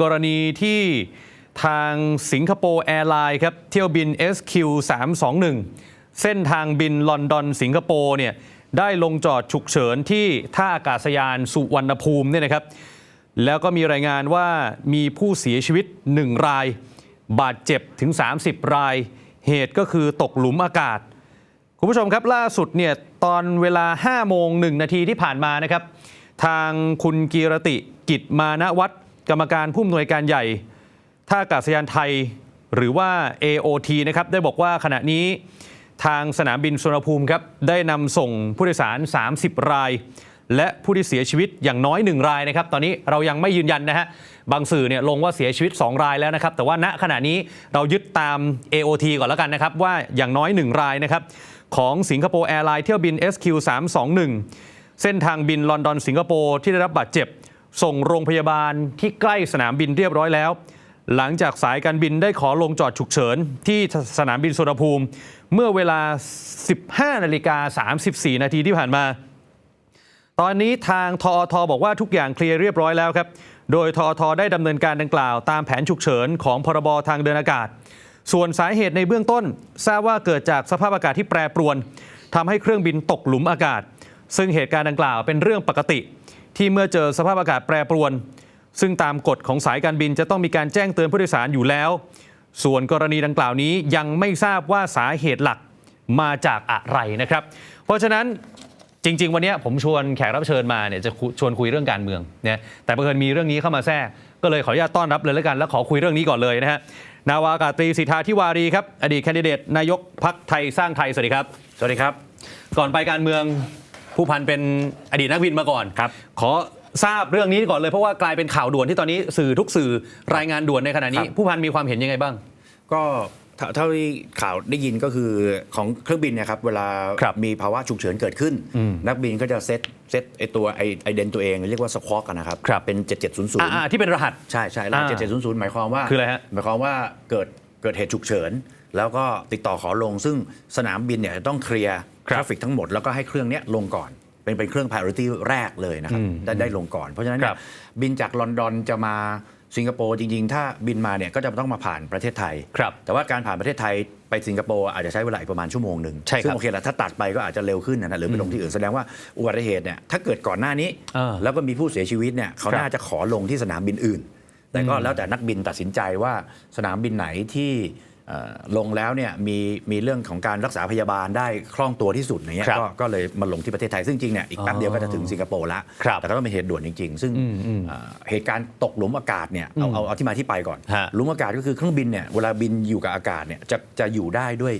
กรณีที่ทางสิงคโปร์แอร์ไลน์ครับเที่ยวบิน SQ 321เส้นทางบินลอนดอนสิงคโปร์เนี่ยได้ลงจอดฉุกเฉินที่ท่าอากาศยานสุวรรณภูมิเนี่ยนะครับ แล้วก็มีรายงานว่ามีผู้เสียชีวิต 1 ราย บาดเจ็บถึง 30 ราย เหตุก็คือตกหลุมอากาศ คุณผู้ชมครับล่าสุดเนี่ยตอนเวลา 5 โมง 1 นาทีที่ผ่านมานะครับ ทางคุณกีรติกิจมานะวัฒน์ กรรมการผู้อำนวยการใหญ่ท่าอากาศยานไทย หรือว่า AOT นะครับได้บอกว่าขณะนี้ทางสนามบินสุวรรณภูมิครับได้นำส่งผู้โดยสาร 30 ราย และผู้ที่เสียชีวิตอย่างน้อย 1 รายนะครับ ตอนนี้เรายังไม่ยืนยันนะฮะบางสื่อเนี่ยลงว่าเสียชีวิต 2 รายแล้วนะครับ แต่ว่าณขณะนี้เรายึดตาม AOT ก่อนแล้วกันนะครับ ว่าอย่างน้อย 1 รายนะครับของสิงคโปร์แอร์ไลน์เที่ยวบิน SQ 321 เส้นทางบินลอนดอนสิงคโปร์ที่ได้รับบาดเจ็บ ส่งโรงพยาบาลที่ใกล้สนามบินเรียบร้อยแล้ว หลังจากสายการบินได้ขอลงจอดฉุกเฉิน ที่สนามบินสุวรรณภูมิ เมื่อเวลา 15นาฬิกา34 นาทีที่ผ่านมา ตอนนี้ทางทอทบอกว่าทุกอย่างเคลียร์เรียบร้อยแล้วครับ โดยทอทได้ดำเนินการดังกล่าว ตามแผนฉุกเฉินของพรบทางเดินอากาศ ส่วนสาเหตุในเบื้องต้น ทราบว่าเกิดจากสภาพอากาศที่แปรปรวนทำให้เครื่องบินตกหลุมอากาศ ซึ่งเหตุการณ์ดังกล่าวเป็นเรื่องปกติ ที่เมื่อเจอสภาพอากาศแปรปรวน ซึ่งตามกฎของสายการบินจะต้องมีการแจ้งเตือนผู้โดยสารอยู่แล้ว ส่วนกรณีดังกล่าวนี้ยังไม่ทราบว่าสาเหตุหลักมาจากอะไรนะครับ เพราะฉะนั้นจริง ๆ วันนี้ผมชวนแขกรับเชิญมาเนี่ยจะคุชวนคุยเรื่องการเมืองเนี่ยแต่บังเอิญมีเรื่องนี้เข้ามาแทรกก็เลยขออนุญาตต้อนรับเลยแล้วกัน แล้วขอคุยเรื่องนี้ก่อนเลยนะฮะนาวากาศตรีสิทธาธิวารีครับอดีตแคนดิเดตนายกพักไทยสร้างไทยสวัสดีครับ สวัสดีครับ ก่อนไปการเมือง ผู้พันเป็นอดีตนักบินมาก่อนครับ ขอทราบเรื่องนี้ก่อนเลยเพราะว่ากลายเป็นข่าวด่วนที่ตอนนี้สื่อทุกสื่อรายงานด่วนในขณะนี้ครับผู้พันมีความเห็นยังไงบ้าง ก็เท่าเท่าที่ข่าวได้ยินก็คือของเครื่องบินเนะครับเวลาครับมีภาวะฉุกเฉินเกิดขึ้นนักบินก็จะเซตเซตไอตัวไอไอเดนตัวเอง เรียกว่าสควอกันนะครับ ครับ เป็นอ่า7700 ที่เป็นรหัส ใช่ใช่รหัสอ่า7700 หมายความว่าคืออะไรฮะหมายความว่าเกิดเกิดเหตุฉุกเฉิน แล้วก็ติดต่อขอลงซึ่งสนามบินเนี่ยจะต้องเคลียร์ คทรับราฟฟิกทั้งหมดแล้วก็ให้เครื่องเนี้ยลงก่อน เป็นเป็นเครื่อง priority แรกเลยนะครับอืมได้ได้ลงก่อน เพราะฉะนั้นเนี่ครัยบบินจากลอนดอนจะมาสิงคโปร์จริง ๆ ถ้าบินมาเนี่ยก็จะต้องมาผ่านประเทศไทยครับแต่ว่าการผ่านประเทศไทยไปสิงคโปร์อาจจะใช้เวลาอีกประมาณชั่วโมงหนึ่งใช่ครับซึ่งโอเคแหละถ้าตัดไปก็อาจจะเร็วขึ้นนะหรือไปลงที่อื่นแสดงว่าอุบัติเหตุเนี่ยถ้าเกิดก่อนหน้านี้อ่าแล้วก็มีผู้เสียชีวิตเนี่ยเขาครับน่าจะขอลงที่สนามบินอื่น แต่ก็แล้วแต่นักบินตัดสินใจว่าสนามบินไหนที่เอ่อ ลงแล้วเนี่ยมีมีเรื่องของการรักษาพยาบาลได้คล่องตัวที่สุดอย่างเงี้ยครับก็ก็เลยมาลงที่ประเทศไทยซึ่งจริงเนี่ยอีกแป๊บเดียวก็จะถึงสิงคโปร์ละครับแต่ก็ต้องเป็นเหตุด่วนจริง ๆ ซึ่งอืมอืมเอ่อเหตุการณ์ตกหลุมอากาศเนี่ยเอาเอาเอาที่มาที่ไปก่อนฮะหลุมอากาศก็คือเครื่องบินเนี่ยเวลาบินอยู่กับอากาศเนี่ยจะจะอยู่ได้ด้วย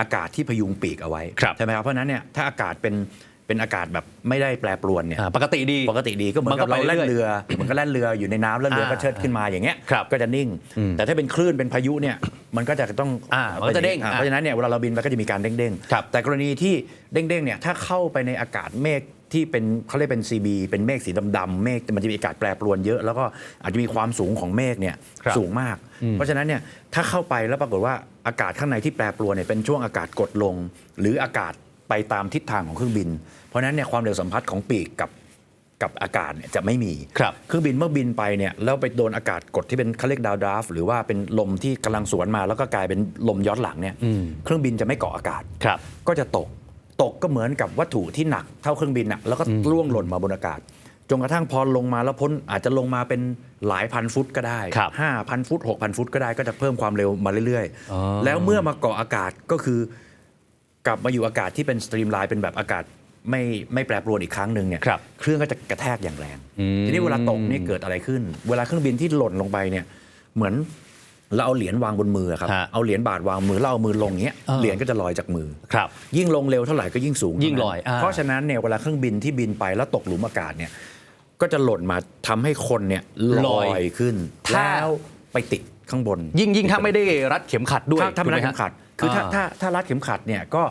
อากาศที่พยุงปีกเอาไว้ครับใช่ไหมครับเพราะฉะนั้นเนี่ยถ้าอากาศเป็น เป็นอากาศแบบไม่ได้แปรปรวนเนี่ยอ่าปกติดี ปกติดีก็เหมือนมันก็กับเราไปเรื่แล่อยนเรือเหมือนกับแล่นเรืออยู่ในน้ำแล้วเรือก็อ่าเชิดขึ้นมาอย่างเงี้ยครับก็จะนิ่ง อืมแต่ถ้าเป็นคลื่นเป็นพายุเนี่ยมันก็จะต้องอ่ามันก็จะเด้งอ่าอ่าเพราะฉะนั้นเนี่ยเวลาเราบินไปก็จะมีการเด้งครับ ๆแต่กรณีที่เด้งๆเนี่ยถ้าเข้าไปในอากาศเมฆที่เป็นเขาเรียกเป็น CB เป็นเมฆสีดำๆเมฆมันจะมีอากาศแปรปรวนเยอะ แล้วก็อาจจะมีความสูงของเมฆเนี่ยครับ สูงมาก เพราะฉะนั้นเนี่ยถ้าเข้าไปแล้วปรากฏว่าอากาศข้างในที่แปรปรวนเนี่ยเป็นช่วงอากาศกดลง หรืออากาศ ไปตามทิศทางของเครื่องบิน เพราะฉะนั้นเนี่ยความเร็วสัมพัทธ์ของปีกกับกับอากาศเนี่ยจะไม่มีครับเครื่องบินเมื่อบินไปเนี่ยแล้วไปโดนอากาศกดที่เป็นเขาเรียกดาวดราฟต์หรือว่าเป็นลมที่กำลังสวนมา แล้วก็กลายเป็นลมย้อนหลังเนี่ยอืมเครื่องบินจะไม่เกาะอากาศครับก็จะตกตกก็เหมือนกับวัตถุที่หนักเท่าเครื่องบินอะแล้วก็ร่วงหล่นมาบนอากาศจนกระทั่งพอลงมาแล้วพ้นอาจจะลงมาเป็นหลายพันฟุตก็ได้ครับห้าพันฟุตหกพันฟุตก็ได้ก็จะเพิ่มความเร็วมาเรื่อยอ๋อๆแล้วเมื่อมาเกาะอากาศก็คือ กลับมาอยู่อากาศที่เป็นสตรีมไลน์เป็นแบบอากาศไม่ไม่แปรปรวนอีกครั้งหนึ่งเนี่ยครับเครื่องก็จะกระแทกอย่างแรง อืม ทีนี้เวลาตกนี่เกิดอะไรขึ้น เวลาเครื่องบินที่หล่นลงไปเนี่ยเหมือนเราเอาเหรียญวางบนมือครับฮะเอาเหรียญบาทวางมือแล้วเอามือลงเงี้ยอ่าเหรียญก็จะลอยจากมือ ครับ ยิ่งลงเร็วเท่าไหร่ก็ยิ่งสูงยิ่งเท่านั้นลอยอ่าเพราะฉะนั้นเนี่ยเวลาเครื่องบินที่บินไปแล้วตกหลุมอากาศเนี่ยก็จะหล่นมาทำให้คนเนี่ยลอยขึ้นถ้าแล้วไปติดข้างบนยิ่งยิ่งถ้าไม่ได้รัดเข็มขัดด้วยถ้าถ้าไม่รัดถูเข็กมไหฮะขัด คือถ้าอ่าถ้าถ้ารัดเข็มขัดเนี่ยก็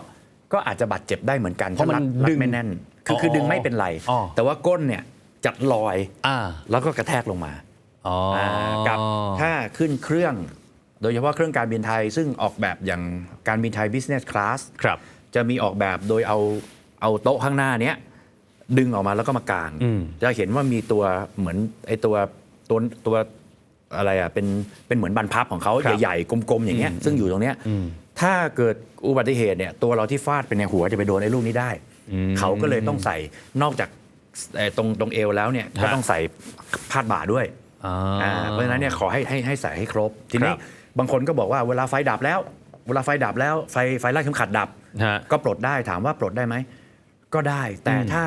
ก็อาจจะบาดเจ็บได้เหมือนกันเพราะมันถ้รัดึงไม่แน่น คืออ๋อคือดึงไม่เป็นไรอ๋อแต่ว่าก้นเนี่ยจัดลอยอ่าแล้วก็กระแทกลงมาอ๋ออากับถ้าขึ้นเครื่อง โดยเฉพาะเครื่องการบินไทย ซึ่งออกแบบอย่างการบินไทย business class ครับจะมีออกแบบโดยเอาเอาโต๊ะข้างหน้าเนี้ยดึงออกมาแล้วก็มากางอืมจะเห็นว่ามีตัวเหมือนไอตัวตัวตัวอะไรอะเป็นเป็นเหมือนบรรพับของเขาครับใหญ่ๆกลมๆอย่างเงี้ยซึ่งอยู่ตรงเนี้ย ถ้าเกิดอุบัติเหตุเนี่ยตัวเราที่ฟาดไปในหัวจะไปโดนไอ้ลูกนี้ได้ เขาก็เลยต้องใส่นอกจากเอ่อตรงตรงเอวแล้วเนี่ยก็ฮะต้องใส่พาดบ่าด้วยอ่าอ่าเพราะฉะนั้นเนี่ยขอให้ให้ให้ใส่ให้ครบ ทีนี้ครับบางคนก็บอกว่าเวลาไฟดับแล้ว เวลาไฟดับแล้วไฟไฟลากเข็มขัดดับฮะก็ปลดได้ถามว่าปลดได้ไหมก็ได้ แต่อืมถ้า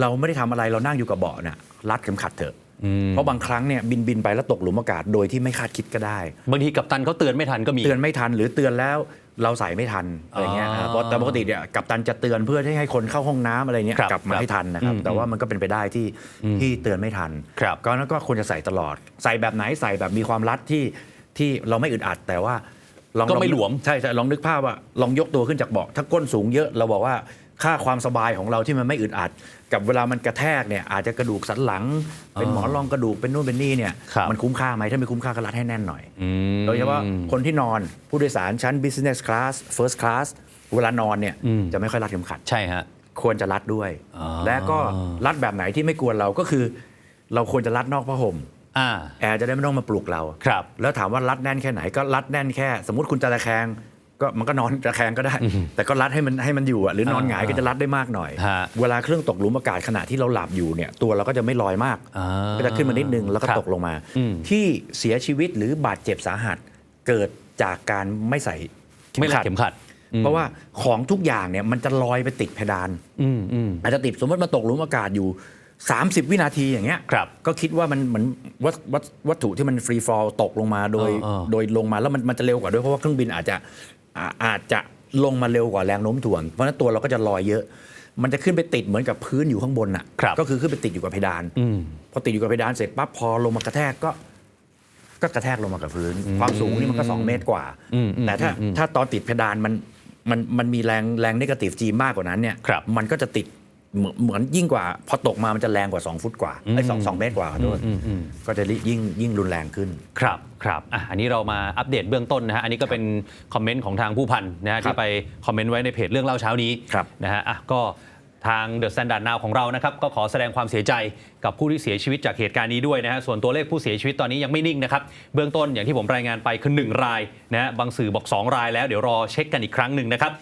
เราไม่ได้ทำอะไรเรานั่งอยู่กับเบาะเนี่ยรัดเข็มขัดเถอะอืม เพราะบางครั้งเนี่ยบินบินไปแล้วตกหลุมอากาศโดยที่ไม่คาดคิดก็ได้ บางทีกับตันเขาเตือนไม่ทันก็มี เตือนไม่ทันหรือเตือนแล้วเราใส่ไม่ทันอะไรเงี้ยอ๋อนะเพราะแต่ปกติเนี่ยกัปตันจะเตือนเพื่อให้ให้คนเข้าห้องน้ำอะไรเงี้ยครับกลับมาครับให้ทันนะครับอืมแต่ว่ามันก็เป็นไปได้ที่ที่เตือนไม่ทันครับก็นั้นก็ควรจะใส่ตลอด ใส่แบบไหนใส่แบบมีความรัดที่ที่เราไม่อึดอัดแต่ว่าลองก็ไม่ลองหลวมใช่ใช่ลองนึกภาพว่าลองยกตัวขึ้นจากเบาะถ้าก้นสูงเยอะเราบอกว่า ค่าความสบายของเราที่มันไม่อึดอัด กับเวลามันกระแทกเนี่ยอาจจะกระดูกสันหลัง เป็นหมอนรองกระดูกเป็นนู่นเป็นนี่เนี่ยครับมันคุ้มค่าไหมถ้าไม่คุ้มค่าก็รัดให้แน่นหน่อย อืม โดยเฉพาะคนที่นอนผู้โดยสารชั้น business class first class เวลานอนเนี่ยอืม จะไม่ค่อยรัดเข็มขัด ใช่ฮะ ควรจะรัดด้วย อ๋อ และก็รัดแบบไหนที่ไม่กวนเราก็คือ เราควรจะรัดนอกผ้าห่มอ่า แอร์จะได้ไม่ต้องมาปลุกเรา ครับ แล้วถามว่ารัดแน่นแค่ไหนก็รัดแน่นแค่ สมมติคุณจะตะแคง ก็มันก็นอนตะแคงก็ได้ แต่ก็รัดให้มันให้มันอยู่อะหรือนอนหงายก็จะรัดได้มากหน่อย ฮะเวลาเครื่องตกหลุมอากาศขณะที่เราหลับอยู่เนี่ยตัวเราก็จะไม่ลอยมาก อ่าก็จะขึ้นมานิดนึงแล้วก็ครับตกลงมา อืม ที่เสียชีวิตหรือบาดเจ็บสาหัสเกิดจากการไม่ใส่ไม่รัดเข็มขัดเพราะว่าของทุกอย่างเนี่ยมันจะลอยไปติดเพดาน อืมอืมอาจจะติดสมมติมันตกหลุมอากาศอยู่ 30 วินาทีอย่างเงี้ยครับก็คิดว่ามันเหมือนวัตวัตวัตถุที่มันฟรีฟอลตกลงมาโดยเออเออโดยลงมาแล้วมันมันจะเร็วกว่าด้วยเพราะว่าเครื่องบินอาจจะอ่าอาจจะลงมาเร็วกว่าแรงโน้มถ่วง เพราะฉะนั้นตัวเราก็จะลอยเยอะ มันจะขึ้นไปติดเหมือนกับพื้นอยู่ข้างบนน่ะครับก็คือขึ้นไปติดอยู่กับเพดานอืมพอติดอยู่กับเพดานเสร็จปั๊บพอลงมากระแทกก็ ก็กระแทกลงมากับพื้น ความสูงนี่มันก็ 2 เมตรกว่า อืมอืมแต่ถ้าอืมถ้าตอนติดเพดานมันมันมันมีแรงแรงนกาทีฟจีมากกว่านั้นเนี่ยครับ มันก็จะติด เหมือนเหมือนยิ่งกว่า พอตกมามันจะแรงกว่า 2 ฟุตกว่าไอ้สองสองเมตรกว่าขอโทษอืมอืมก็จะยิ่งยิ่งรุนแรงขึ้น ครับครับอะอันนี้เรามาอัปเดตเบื้องต้นนะฮะอันนี้ก็เป็นคอมเมนต์ของทางผู้พันนะฮะครับที่ไปคอมเมนต์ไว้ในเพจเรื่องเล่าเช้านี้ครับนะฮะอะก็ทางเดอะสแตนดาร์ดนาวของเรานะครับก็ขอแสดงความเสียใจกับผู้ที่เสียชีวิตจากเหตุการณ์นี้ด้วยนะฮะส่วนตัวเลขผู้เสียชีวิตตอนนี้ยังไม่นิ่งนะครับเบื้องต้นอย่างที่ผมรายงานไปคือ1รายนะฮะบางสื่อบอก 2 รายแล้วเดี๋ยวรอเช็คกันอีกครั้งหนึ่งนะครับ